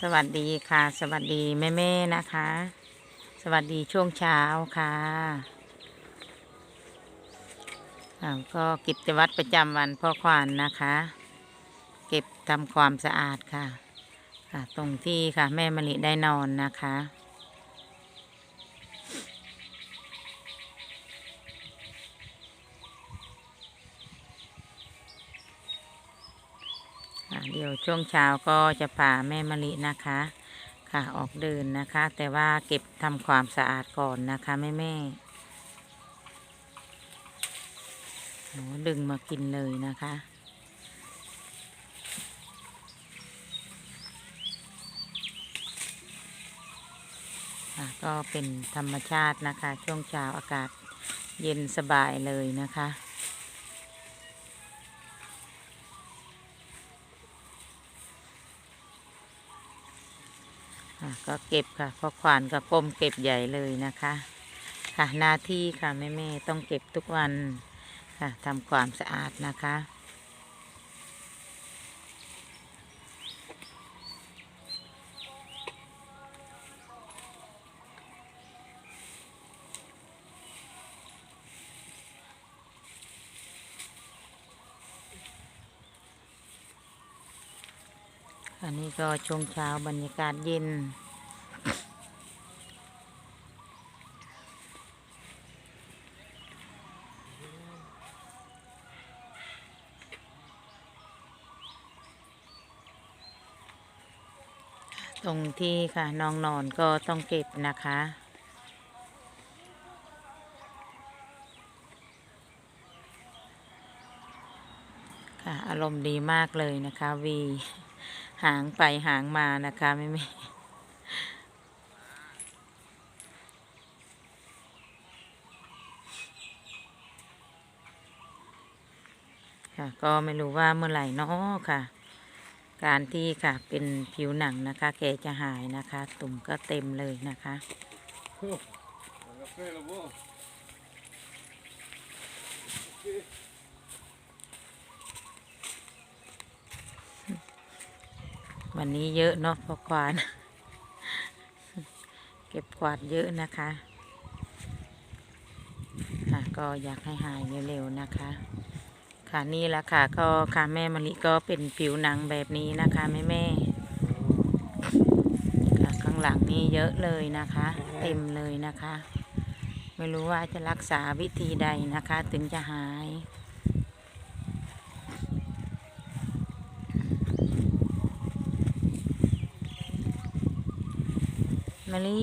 สวัสดีค่ะ สวัสดีแม่ๆนะคะ สวัสดีช่วงเช้าค่ะก็กิจวัตรประจำวันพ่อควานนะคะ เก็บทำความสะอาดค่ะค่ะตรงที่ค่ะแม่มะลิได้นอนนะคะ เดี๋ยวช่วงเช้าก็จะพาแม่มะลินะคะ ค่ะออกเดินนะคะ แต่ว่าเก็บทำความสะอาดก่อนนะคะแม่แม่โอ้ดึงมากินเลยนะคะ ก็เป็นธรรมชาตินะคะ ช่วงเช้าอากาศเย็นสบายเลยนะคะ ก็เก็บค่ะพราะควานก็ก้มเก็บใหญ่เลยนะคะ ค่ะหน้าที่ค่ะแม่แม่ต้องเก็บทุกวันค่ะทำความสะอาดนะคะอันนี้ก็ช่วงเช้าบรรยากาศเย็น ที่ค่ะน้องนอนก็ต้องเก็บนะคะ ค่ะอารมณ์ดีมากเลยนะคะวีหางไปหางมานะคะไม่ไม่ค่ะก็ไม่รู้ว่าเมื่อไหร่เนาะค่ะ การที่ค่ะเป็นผิวหนังนะคะ แกจะหายนะคะ ตุ่มก็เต็มเลยนะคะวันนี้เยอะเนาะเพราะควาน เก็บกวาดเยอะนะคะะก็อยากให้หายเร็วๆนะคะ ค่ะนี่แหละค่ะก็ค่ะแม่มะลิก็เป็นผิวหนังแบบนี้นะคะแม่แม่ค่ะข้างหลังนี่เยอะเลยนะคะ เต็มเลยนะคะ ไม่รู้ว่าจะรักษาวิธีใดนะคะ ถึงจะหายมะลิ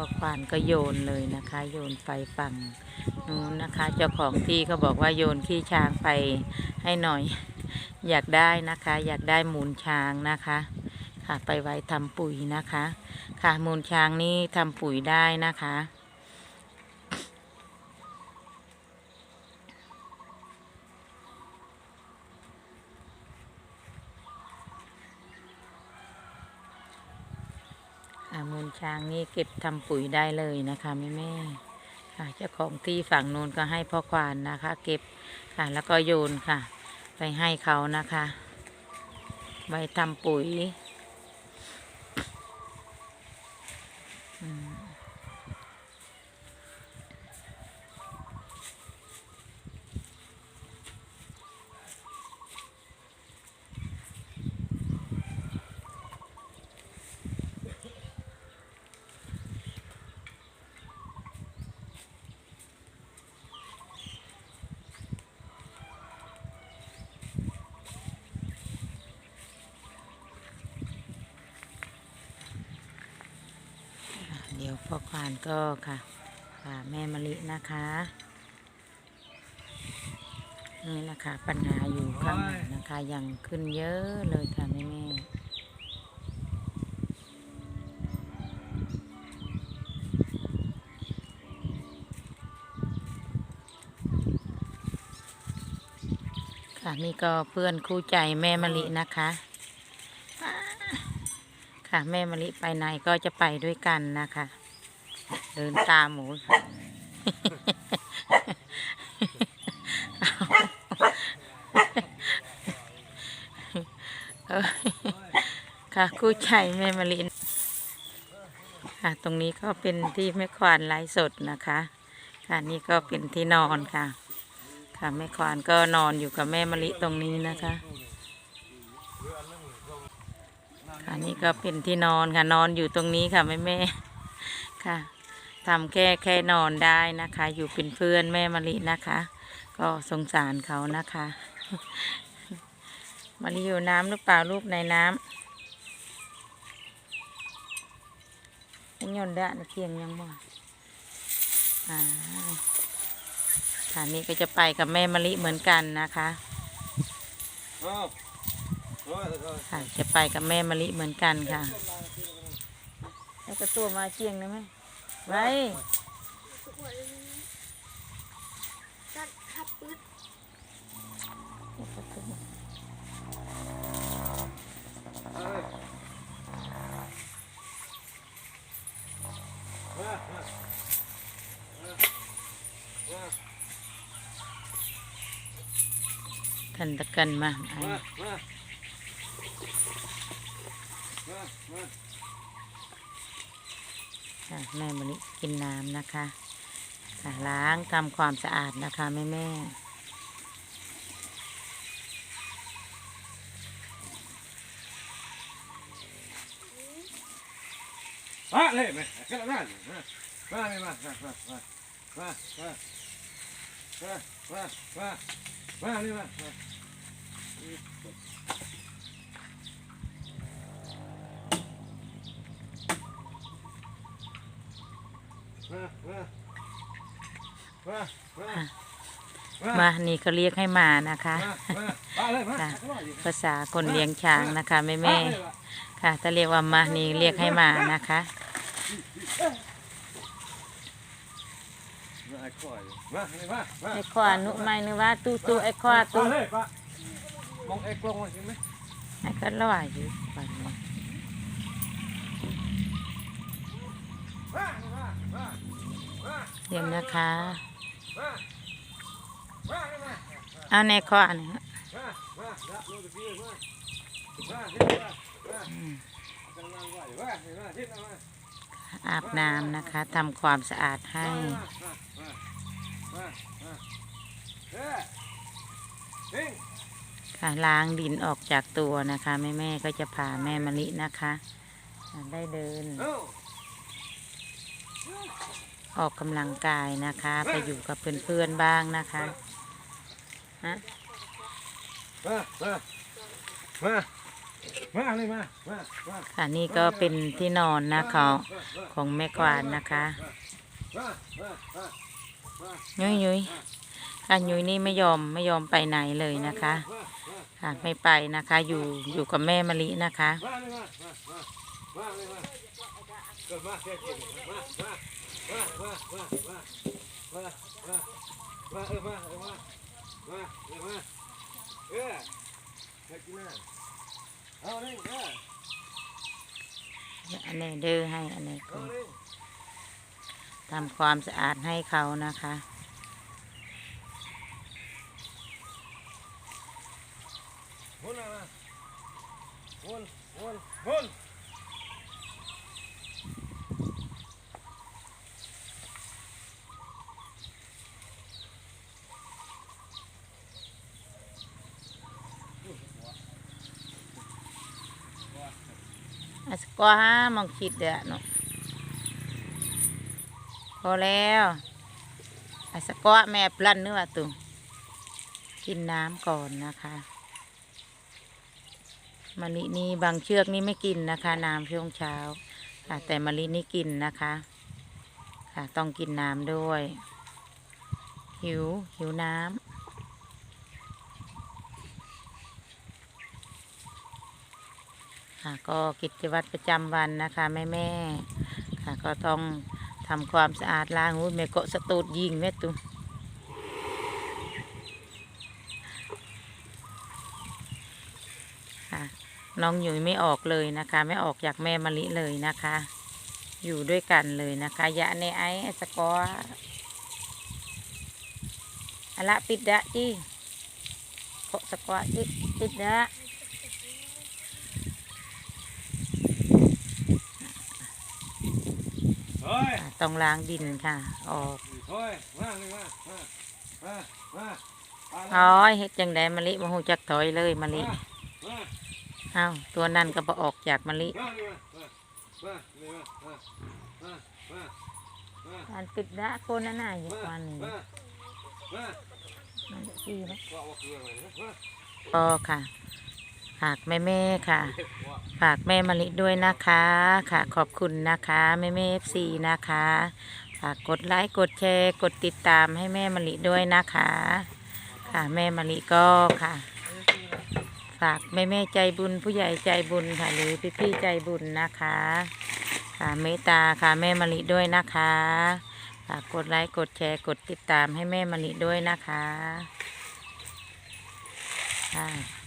พอควานก็โยนเลยนะคะ โยนไปฝั่งนู้นนะคะ เจ้าของที่เขาบอกว่าโยนขี้ช้างไปให้หน่อย อยากได้นะคะ อยากได้มูลช้างนะคะค่ะไปไว้ทำปุ๋ยนะคะ ค่ะมูลช้างนี่ทำปุ๋ยได้นะคะ ค่ะมูล ช้างนี่เก็บทำปุ๋ยได้เลยนะคะแม่แม่ๆค่ะเจ้าของที่ฝั่งนู้นก็ให้พ่อควานนะคะ เก็บค่ะ แล้วก็โยนค่ะ ไปให้เขานะคะ ไว้ทำปุ๋ย พ่อควานก็ค่ะค่ะแม่มะลินะคะนี่นะคะปัญหาอยู่ข้างหลังนะคะ ยังขึ้นเยอะเลยค่ะแม่แม่ค่ะนี่ก็เพื่อนคู่ใจแม่มะลินะคะ ค่ะแม่มะลิไปไหนก็จะไปด้วยกันนะคะ เดินตามหมูเอ้ยค่ะคู่ใจแม่มะลินค่ะ ตรงนี้ก็เป็นที่แม่ควานไลฟ์สดนะคะ ค่ะนี่ก็เป็นที่นอนค่ะ ค่ะแม่ควานก็นอนอยู่กับแม่มะลิตรงนี้นะคะค่ะนี่ก็เป็นที่นอนค่ะนอนอยู่ตรงนี้ค่ะแม่แม่ค่ะ ทำแค่แค่นอนได้นะคะ อยู่เป็นเพื่อนแม่มะลินะคะ ก็สงสารเขานะคะมะลิอยู่น้ำหรือเปล่าลูกในน้ำยังยนดะนะเพียงยังบ่อ่าค่ะนี่ก็จะไปกับแม่มะลิเหมือนกันนะคะค่ะจะไปกับแม่มะลิเหมือนกันค่ะแล้วก็ตัวมาเชียงได้ไหม ไปตัดขับปึ๊ดกันตะกันมาไอ้ แม่มะลิกินน้ำนะคะล้างทำความสะอาดนะคะแม่แม่มาเลยมาแค่นั้นมามาเลยมามามามามามามามามามาเลยมา มานี่เขาเรียกให้มานะคะค่ะภาษาคนเลี้ยงช้างนะคะแม่แม่ค่ะถ้าเรียกว่ามานี่เรียกให้มานะคะไอ้ข้อยมาเลยมไอ้ควานุไม่นึกว่าตู้ตู้ไอ้ควาตู้มองไอ้กล้องมาใช่ไหมไอ้ก็ลอยอยู่ก่อน เย็นนะคะเอาในข้อนี่อาบน้ำนะคะทำความสะอาดให้ค่ะล้างดินออกจากตัวนะคะ แม่แม่ก็จะพาแม่มะลินะคะ ได้เดิน ออกกำลังกายนะคะ ไปอยู่กับเพื่อนๆบ้างนะคะฮะมามามามาเลยมามามาค่ะนี่ก็เป็นที่นอนนะคะของแม่กวานนะคะยุ้ยยุ้ยค่ะยุ้ยนี่ไม่ยอมไม่ยอมไปไหนเลยนะคะค่ะไม่ไปนะคะอยู่อยู่กับแม่มะลินะคะ มามามามามามาเออมาเออมามาเออมาเออเฮ้ยกินหน้าเอาเลยเอออันนี้ดื้อให้อันนี้เอาทำความสะอาดให้เขานะคะ วนมาวนวนวน สกว่าห้ามองคิดเด้อเนาะพอแล้วอสกว่าแม่ปลันเนื้อตุงกินน้ำก่อนนะคะมะลินี่บางเชือกนี่ไม่กินนะคะ น้ำช่วงเช้าค่ะแต่มะลินี่กินนะคะ ค่ะต้องกินน้ำด้วย หิวหิวน้ำ ค่ะก็กิจวัตรประจำวันนะคะแม่แม่ค่ะก็ต้องทำความสะอาดล้างหูแม่เกาะสตูดยิงแม่ตุ้ค่ะน้องหยุยไม่ออกเลยนะคะ ไม่ออกจากแม่มะลิเลยนะคะ อยู่ด้วยกันเลยนะคะ ยะในไอไอสกออะละปิดดะจีโคสกอร์จิปิดดะ เฮ้ย อะ ต้องล้างดินค่ะ ออกเฮ้ยมาเลยมามามามาอ๋อเฮ็ดจังไดมะลิมาหูจักถอยเลยมะลิมามาเอ้าตัวนั่นก็บ่ออกจากมะลิมาเลยมามามามามามาอันปิดดะโคนนั่นน่ะอยู่กว่านี้มามามันจะขี้นะว่าว่าคืออะไรนะมาก็ค่ะ ฝากแม่แม่ค่ะ ฝากแม่มะลิด้วยนะคะค่ะ ขอบคุณนะคะแม่แม่เอฟซีนะคะ ฝากกดไลค์กดแชร์กดติดตามให้แม่มะลิด้วยนะคะ ค่ะแม่มะลิก็ค่ะ ฝากแม่แม่ใจบุญผู้ใหญ่ใจบุญค่ะ หรือพี่พี่ๆใจบุญนะคะ ค่ะเมตตาค่ะแม่มะลิด้วยนะคะฝากกดไลค์กดแชร์กดติดตามให้แม่มะลิด้วยนะคะค่ะ